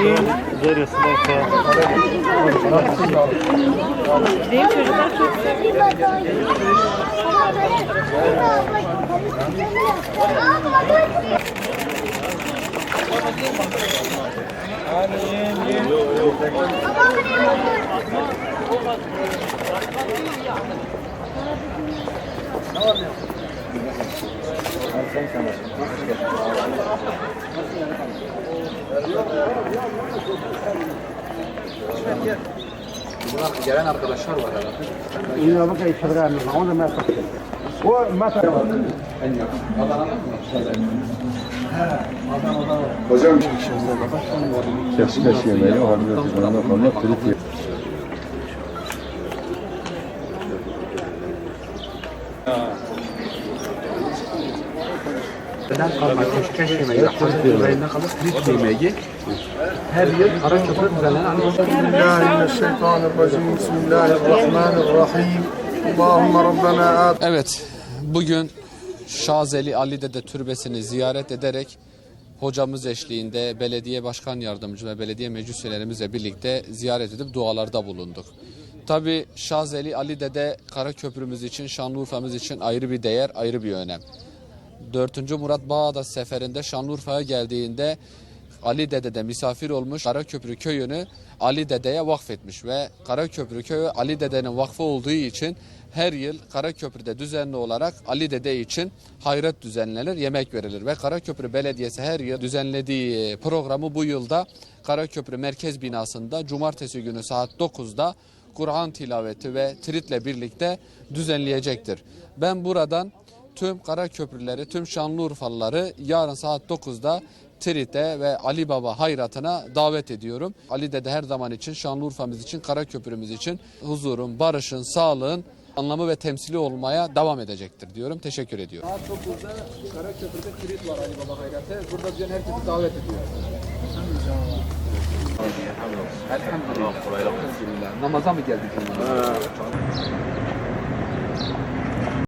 Zor ıslaka. Benim çocuklar çok gelen arkadaşlar var herhalde. İyi olun ki çevremiz var. Onu da ben sattım. O mesela... En yakın. Adana'da mı? Hocam. Keşke keşke yemeği var. Ondan sonra kulit yiyor. Yeah. Neden kalmak Keşkeş yemeği, Halit Bey'inde kalıp Rit yemeği her yıl ara köprü düzenlenen Bismillahirrahmanirrahim. Bismillahirrahmanirrahim. Allahümme Rabbena Evet, bugün Şazeli Ali Dede Türbesi'ni ziyaret ederek hocamız eşliğinde belediye başkan yardımcı ve belediye meclis üyelerimizle birlikte ziyaret edip dualarda bulunduk. Tabi Şazeli Ali Dede Karaköprümüz için, Şanlıurfa'mız için ayrı bir değer, ayrı bir önem. 4. Murat Bağdat seferinde Şanlıurfa'ya geldiğinde Ali Dede'de misafir olmuş Karaköprü köyünü Ali Dede'ye vakfetmiş ve Karaköprü köyü Ali Dede'nin vakfı olduğu için her yıl Karaköprü'de düzenli olarak Ali Dede için hayrat düzenlenir, yemek verilir ve Karaköprü Belediyesi her yıl düzenlediği programı bu yılda Karaköprü Merkez Binası'nda cumartesi günü saat 9'da Kur'an tilaveti ve tritle birlikte düzenleyecektir. Ben buradan tüm kara köprüleri, tüm Şanlıurfalıları yarın saat 9'da Trit'e ve Ali Baba hayratına davet ediyorum. Ali Dede her zaman için, Şanlıurfa'mız için, kara köprümüz için huzurun, barışın, sağlığın anlamı ve temsili olmaya devam edecektir diyorum. Teşekkür ediyorum. Saat 9'da Karaköprü'de Krit var Ali Baba Hayrat'e. Burada diyen herkesi davet ediyor. Elhamdülillah. Elhamdülillah. Namaza mı geldik?